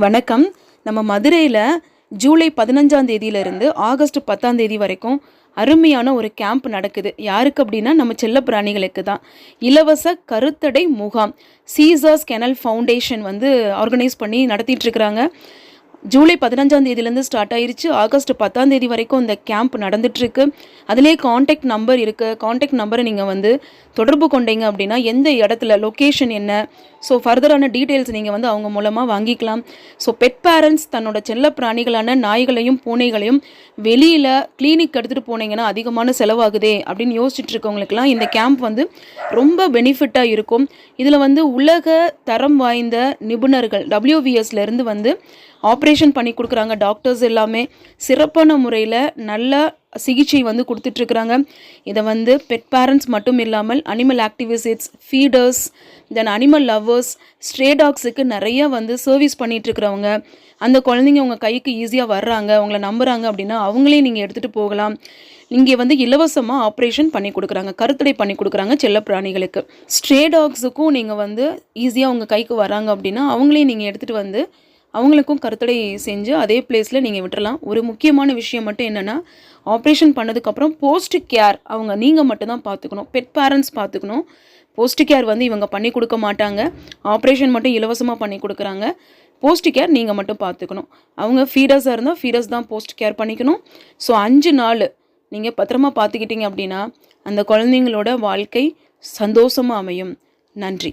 வணக்கம். நம்ம மதுரையில் ஜூலை பதினஞ்சாம் தேதியிலிருந்து ஆகஸ்ட் பத்தாம் தேதி வரைக்கும் அருமையான ஒரு கேம்ப் நடக்குது. யாருக்கு அப்படின்னா நம்ம செல்ல பிராணிகளுக்கு தான். இலவச கருத்தடை முகாம் சீசர்ஸ் கெனல் ஃபவுண்டேஷன் வந்து ஆர்கனைஸ் பண்ணி நடத்திட்டு இருக்கிறாங்க. ஜூலை பதினஞ்சாம் தேதியிலேருந்து ஸ்டார்ட் ஆயிருச்சு. ஆகஸ்ட் பத்தாம் தேதி வரைக்கும் இந்த கேம்ப் நடந்துட்டுருக்கு அதிலே காண்டாக்ட் நம்பர் இருக்குது காண்டாக்ட் நம்பரை நீங்கள் வந்து தொடர்பு கொண்டீங்க அப்படின்னா எந்த இடத்துல லொக்கேஷன் என்ன ஸோ ஃபர்தரான டீட்டெயில்ஸ் நீங்கள் வந்து அவங்க மூலமாக வாங்கிக்கலாம். ஸோ பெட் பேரண்ட்ஸ் தன்னோட செல்ல பிராணிகளான நாய்களையும் பூனைகளையும் வெளியில் கிளினிக் எடுத்துகிட்டு போனீங்கன்னா அதிகமான செலவாகுதே அப்படின்னு யோசிச்சுட்டு இருக்கவங்களுக்குலாம் இந்த கேம்ப் வந்து ரொம்ப பெனிஃபிட்டாக இருக்கும். இதில் வந்து உலக தரம் வாய்ந்த நிபுணர்கள் டபிள்யூவிஎஸ்லேருந்து வந்து ஆப்ரேஷன் பண்ணி கொடுக்குறாங்க. டாக்டர்ஸ் எல்லாமே சிறப்பான முறையில் நல்லா சிகிச்சை வந்து கொடுத்துட்ருக்குறாங்க. இதை வந்து பெட் பேரண்ட்ஸ் மட்டும் இல்லாமல் animal activists feeders then animal lovers stray டாக்ஸுக்கு நிறைய வந்து சர்வீஸ் பண்ணிகிட்ருக்கிறவங்க அந்த குழந்தைங்க உங்கள் கைக்கு ஈஸியாக வர்றாங்க உங்களை நம்புகிறாங்க அப்படின்னா அவங்களையும் நீங்கள் எடுத்துகிட்டு போகலாம். இங்கே வந்து இலவசமாக ஆப்ரேஷன் பண்ணி கொடுக்குறாங்க கருத்தடை பண்ணி கொடுக்குறாங்க செல்ல பிராணிகளுக்கு. ஸ்ட்ரே டாக்ஸுக்கும் நீங்கள் வந்து ஈஸியாக உங்கள் கைக்கு வராங்க அப்படின்னா அவங்களையும் நீங்கள் எடுத்துகிட்டு வந்து அவங்களுக்கும் கருத்தடை செஞ்சு அதே பிளேஸில் நீங்கள் விட்டுறலாம். ஒரு முக்கியமான விஷயம் மட்டும் என்னென்னா ஆப்ரேஷன் பண்ணதுக்கப்புறம் போஸ்ட் கேர் அவங்க நீங்கள் மட்டும்தான் பார்த்துக்கணும் பெட் பேரண்ட்ஸ் பார்த்துக்கணும் போஸ்ட் கேர் வந்து இவங்க பண்ணி கொடுக்க மாட்டாங்க. ஆப்ரேஷன் மட்டும் இலவசமாக பண்ணி கொடுக்குறாங்க. போஸ்ட் கேர் நீங்கள் மட்டும் பார்த்துக்கணும் அவங்க ஃபீடர்ஸாக இருந்தால் ஃபீடர்ஸ் தான் போஸ்ட் கேர் பண்ணிக்கணும். ஸோ அஞ்சு நாள் நீங்கள் பத்திரமா பார்த்துக்கிட்டீங்க அப்படின்னா அந்த குழந்தைங்களோட வாழ்க்கை சந்தோஷமாக அமையும். நன்றி.